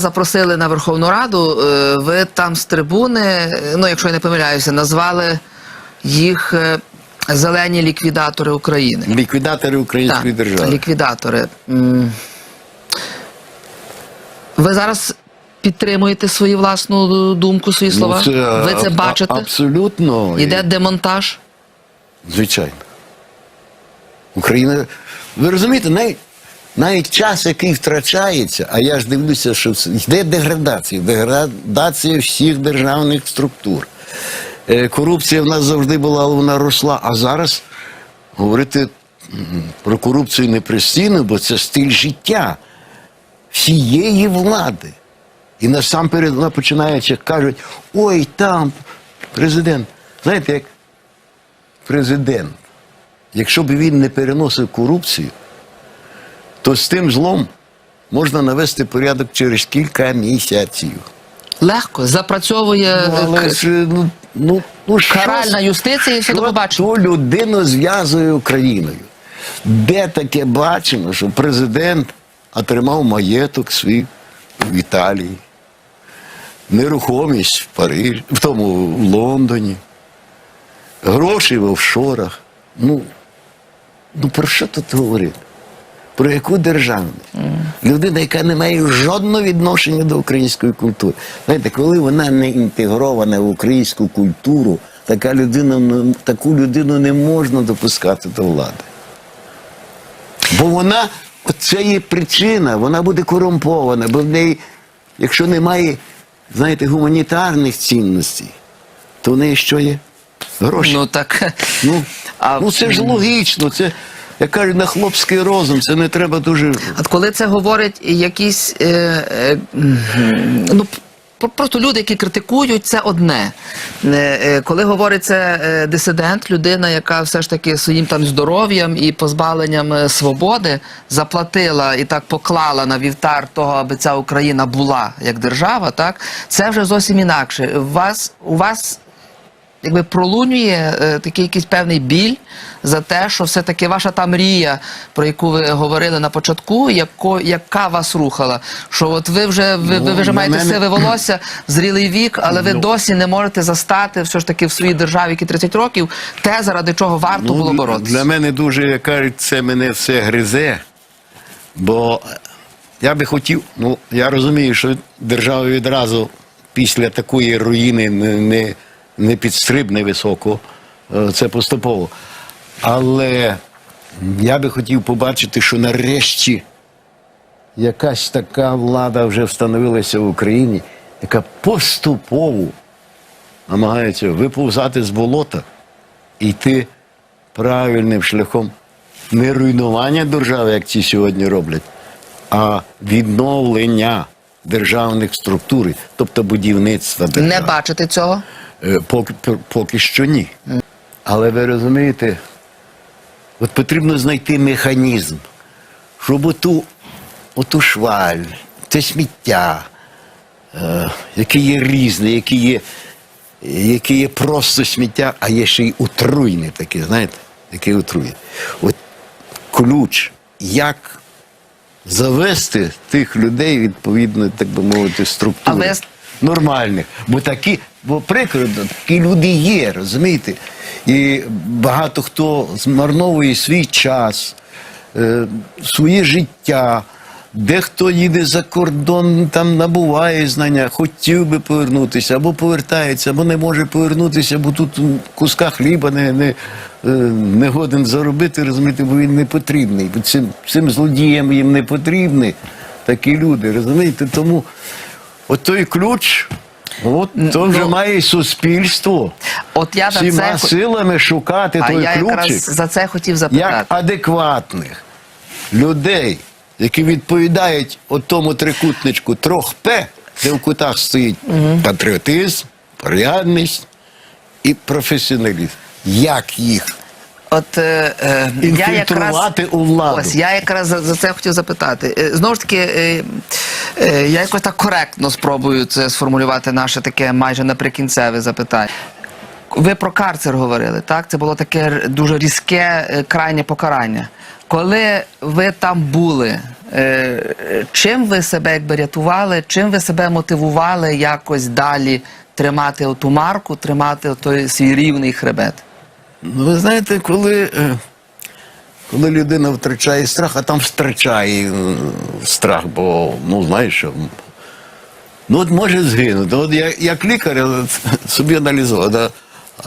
запросили на Верховну Раду, е, ви там з трибуни, ну якщо я не помиляюся, назвали їх е, зелені ліквідатори України. Ліквідатори української Так, держави. Ліквідатори. Ви зараз підтримуєте свою власну думку, свої слова? Ну, ви це бачите? Абсолютно. Іде І- демонтаж? Звичайно. Україна. Ви розумієте, навіть, навіть час, який втрачається, а я ж дивлюся, що йде деградація, деградація всіх державних структур. Е, Корупція в нас завжди була, але вона росла. А зараз говорити про корупцію не пристійно, бо це стиль життя всієї влади. І насамперед вона починаючи кажуть: ой, там президент. Знаєте, як президент, якщо б він не переносив корупцію, то з тим злом можна навести порядок через кілька місяців. Легко, запрацьовує Ну, але ж, ну, ну, ну, каральна юстиція і все до що побачення. людину зв'язує Україною. Де таке бачимо, що президент отримав маєток свій в Італії, нерухомість в Парижі, в тому в Лондоні, гроші в офшорах. Ну, ну про що тут говорити? Про яку державність? Людина, яка не має жодного відношення до української культури. Знаєте, коли вона не інтегрована в українську культуру, така людина, таку людину не можна допускати до влади. Бо вона, це є причина, вона буде корумпована, бо в неї, якщо немає, знаєте, гуманітарних цінностей, то в неї що є? Гроші. Ну так. Ну, А- ну це ж логічно, це, як кажуть, на хлопський розум, це не треба дуже. От коли це говорять якісь е, е, ну. про- Просто люди, які критикують, це одне. Е, е, Коли говорить це е, дисидент, людина, яка все ж таки своїм там здоров'ям і позбавленням свободи заплатила і так поклала на вівтар того, аби ця Україна була як держава, так це вже зовсім інакше. У вас у вас якби пролунює е, такий якийсь певний біль за те, що все-таки ваша та мрія, про яку ви говорили на початку, яко, яка вас рухала. Що от ви вже ви, ви, ви вже Ну, маєте на мене- сиве волосся, зрілий вік, але ви Ну. досі не можете застати все ж таки в своїй державі, які 30 років, те, заради чого варто було Ну, боротися. Для мене дуже, як кажуть, це мене все гризе. Бо я би хотів, ну я розумію, що держава відразу після такої руїни не, не, не підстрибне високо, е, це поступово. Але я би хотів побачити, що нарешті якась така влада вже встановилася в Україні, яка поступово намагається виповзати з болота і йти правильним шляхом не руйнування держави, як ці сьогодні роблять, а відновлення державних структур, тобто будівництва держави. Не бачите цього? Е, Поки, поки що ні. Але ви розумієте, от потрібно знайти механізм, щоб оту, оту шваль, це сміття, е, яке є різне, яке є, яке є просто сміття, а є ще й отруйне таке, знаєте, яке отрує. От ключ, як завести тих людей відповідно, так би мовити, структури нормальних. Бо такі, бо прикладно, такі люди є, розумієте? І багато хто змарновує свій час, е, своє життя. Дехто їде за кордон, там набуває знання, хотів би повернутися, або повертається, або не може повернутися, бо тут куска хліба не, не, е, не годен заробити, розумієте, бо він не потрібний. Бо цим, цим злодіям їм не потрібні такі люди, розумієте? Тому от той ключ, от то вже ну, має суспільство От я за всіма це силами шукати а той я якраз за це хотів як адекватних людей, які відповідають от тому трикутничку трьох П, де в кутах стоїть патріотизм, порядність і професіоналізм. Як їх? От е, е, я якраз у владу. ось я якраз за, за це хотів запитати. Е, знову ж таки, е, я якось так коректно спробую це сформулювати наше таке майже наприкінцеве запитання. Ви про карцер говорили, так? Це було таке дуже різке е, крайнє покарання. Коли ви там були, Е, чим ви себе якби рятували, чим ви себе мотивували якось далі тримати оту марку, тримати той свій рівний хребет? Ну, ви знаєте, коли, е, коли людина втрачає страх, а там втрачає е, страх, бо ну знаєш. Ну от може згинути. От я, як лікар собі аналізував, да,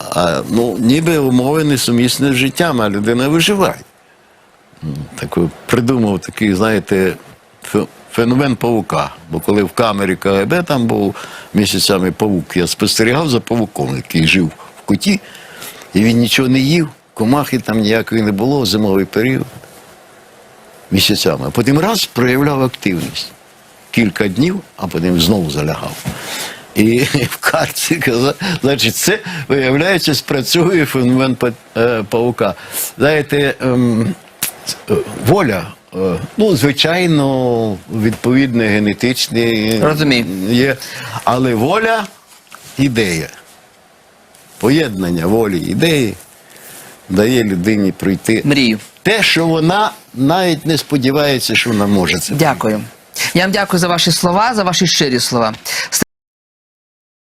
а, ну, ніби умови несумісні з життям, а людина виживає. М, Таку, придумав такий, знаєте, феномен павука. Бо коли в камері КГБ там був місяцями павук, я спостерігав за павуком, який жив в куті, і він нічого не їв, комахи там ніякої не було, зимовий період. Місяцями. А потім раз проявляв активність. Кілька днів, а потім знову залягав. І в карті казав, значить, це, виявляється, спрацьовує феномен е, паука. Знаєте, ем, е, воля, е, ну, звичайно, відповідне генетичне Розумію. є. Але воля ідея. Поєднання волі ідеї дає людині пройти Мрію. те, що вона навіть не сподівається, що вона може це. Дякую. Я вам дякую за ваші слова, за ваші щирі слова.